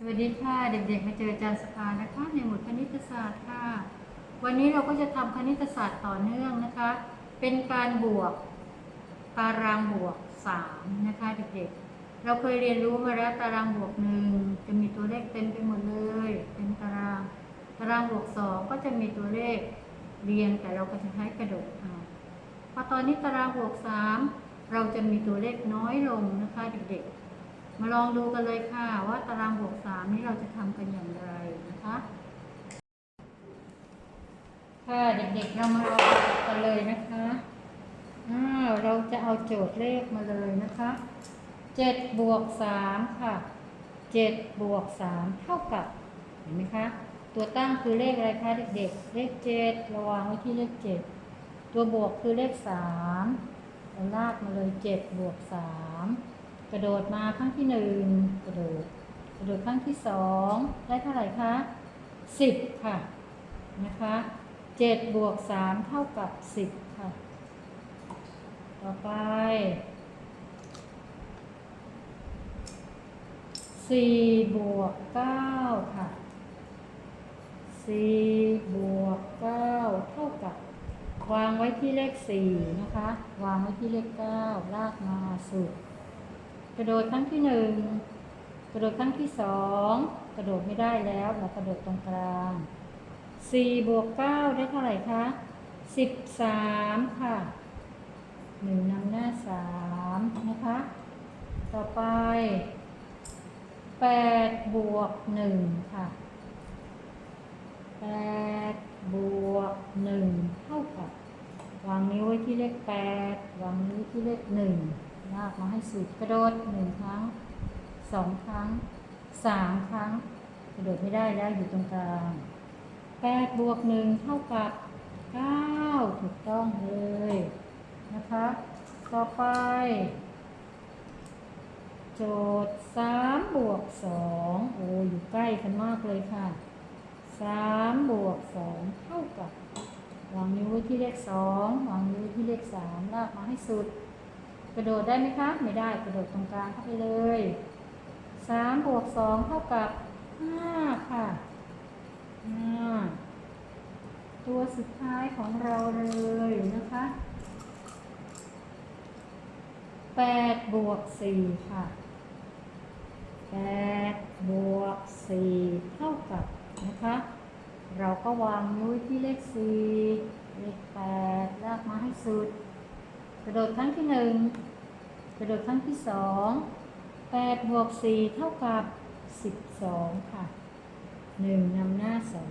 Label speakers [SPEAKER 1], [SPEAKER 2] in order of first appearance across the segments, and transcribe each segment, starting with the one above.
[SPEAKER 1] สวัสดีค่ะ เด็กๆ มาเจออาจารย์สภานะคะในหมวดคณิตศาสตร์ค่ะ วันนี้เราก็จะทำคณิตศาสตร์ต่อเนื่องนะคะ เป็นการบวกตารางบวก 3 นะคะเด็กๆ เราเคยเรียนรู้มาแล้วตารางบวกหนึ่งจะมีตัวเลขเต็มไปหมดเลยเป็นตาราง ตารางบวกสองก็จะมีตัวเลขเรียงแต่เราก็จะใช้กระโดดเอาพอตอนนี้ตารางบวกสามเราจะมีตัวเลขน้อยลงนะคะเด็กๆ มาลองดูกันเลยค่ะว่าตารางบวกสามนี้เราจะทำกันอย่างไรนะคะค่ะเด็กๆเรามาลองกันเลยนะคะอ้าวเราจะเอาโจทย์เลขมาเลยนะคะเจ็ดบวกสามค่ะเจ็ดบวกสามเท่ากับเห็นไหมคะตัวตั้งคือเลขอะไรคะเด็กๆ เลขเจ็ดระวางไว้ที่เลขเจ็ดตัวบวกคือเลขสามเราลากมาเลยเจ็ดบวกสาม กระโดดมาครั้งที่หนึ่งกระโดด กระโดดครั้งที่สองได้เท่าไหร่คะสิบค่ะนะคะเจ็ดบวกสามเท่ากับสิบค่ะ ต่อไปสี่บวกเก้าค่ะสี่บวกเก้าเท่ากับ วางไว้ที่เลขสี่นะคะ วางไว้ที่เลขเก้าลากมาสุด กระโดดครั้งที่หนึ่งกระโดดครั้งที่สองกระโดดไม่ได้แล้วเรากระโดดตรงกลางสี่บวกเก้าได้เท่าไหร่คะสิบสามค่ะหนึ่งนำหน้าสามนะคะ ต่อไปแปดบวกหนึ่งค่ะแปดบวกหนึ่งเท่ากับ วางนิ้วไว้ที่เลขแปดวางนิ้วที่เลขหนึ่ง ลากมาให้สุดกระโดดหนึ่งครั้งสองครั้งสามครั้ง กระโดดไม่ได้แล้วอยู่ตรงกลางแปดบวกหนึ่งเท่ากับเก้าถูกต้องเลยนะคะ ต่อไป โจทย์สามบวกสองโอ้อยู่ใกล้กันมากเลยค่ะสามบวกสองเท่ากับวางนิ้วที่เลขสองวางนิ้วที่เลขสามลากมาให้สุด ระโดดได้ไหมคะ ไม่ได้กระโดดตรงกลางเข้าไปเลยสามบวกสองเท่ากับห้าค่ะห้าตัวสุดท้ายของเราเลยนะคะแปดบวกสี่ค่ะแปดบวกสี่เท่ากับนะคะ เราก็วางนิ้วไว้ที่เลขสี่เลขแปดลากมาให้สุด ระโดดครั้งที่หนึ่งกระโดดครั้งที่สองแปดบวกสี่เท่ากับสิบสองค่ะหนึ่งนำหน้าสอง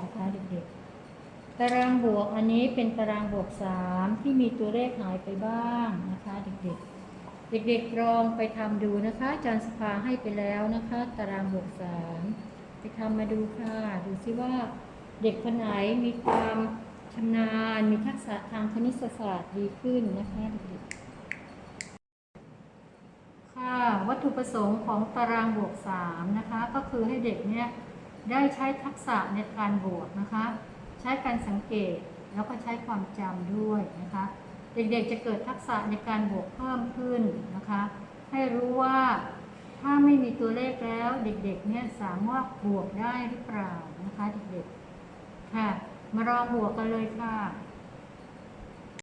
[SPEAKER 1] นะคะเด็กๆ ตารางบวกอันนี้เป็นตารางบวกสามที่มีตัวเลขหายไปบ้างนะคะเด็กๆ เด็กๆลองไปทำดูนะคะอาจารย์สภาให้ไปแล้วนะคะ ตารางบวกสามไปทำมาดูค่ะ ดูซิว่าเด็กคนไหนมีความ ชำนาญ มีทักษะทางคณิตศาสตร์ดีขึ้นนะคะเด็กๆ ค่ะ วัตถุประสงค์ของตารางบวกสามนะคะ ก็คือให้เด็กเนี่ยได้ใช้ทักษะในการบวกนะคะ ใช้การสังเกตแล้วก็ใช้ความจำด้วยนะคะ เด็กๆจะเกิดทักษะในการบวกเพิ่มขึ้นนะคะ ให้รู้ว่าถ้าไม่มีตัวเลขแล้วเด็กๆเนี่ยสามารถบวกได้หรือเปล่านะคะเด็กๆค่ะ มาลองบวกกันเลยค่ะ